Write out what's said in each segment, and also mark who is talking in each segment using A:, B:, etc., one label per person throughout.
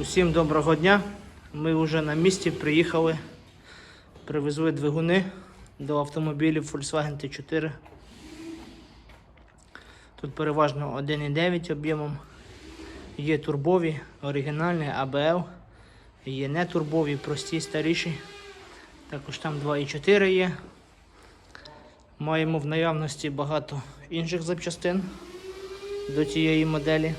A: Усім доброго дня. Ми вже на місці приїхали, привезли двигуни до автомобілів Volkswagen T4. Тут переважно 1,9 об'ємом. Є турбові, оригінальні ABL, є нетурбові, прості, старіші. Також там 2,4 є. Маємо в наявності багато інших запчастин до цієї моделі.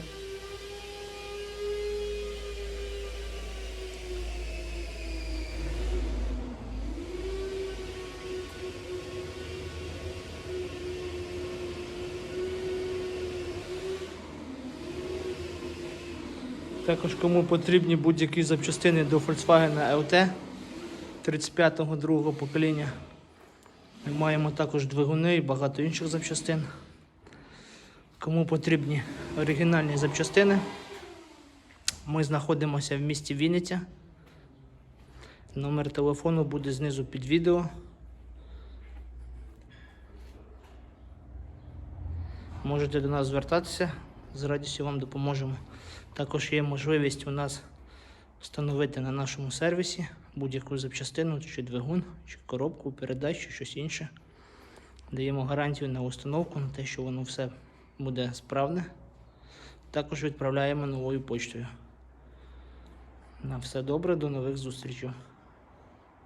A: Також кому потрібні будь-які запчастини до Volkswagen LT 35-го другого покоління. Ми маємо також двигуни і багато інших запчастин. Кому потрібні оригінальні запчастини, ми знаходимося в місті Вінниця. Номер телефону буде знизу під відео. Можете до нас звертатися, з радістю вам допоможемо. Також є можливість у нас встановити на нашому сервісі будь-яку запчастину, чи двигун, чи коробку, передач, чи щось інше. Даємо гарантію на установку, на те, що воно все буде справне. Також відправляємо новою почтою. На все добре, до нових зустрічей.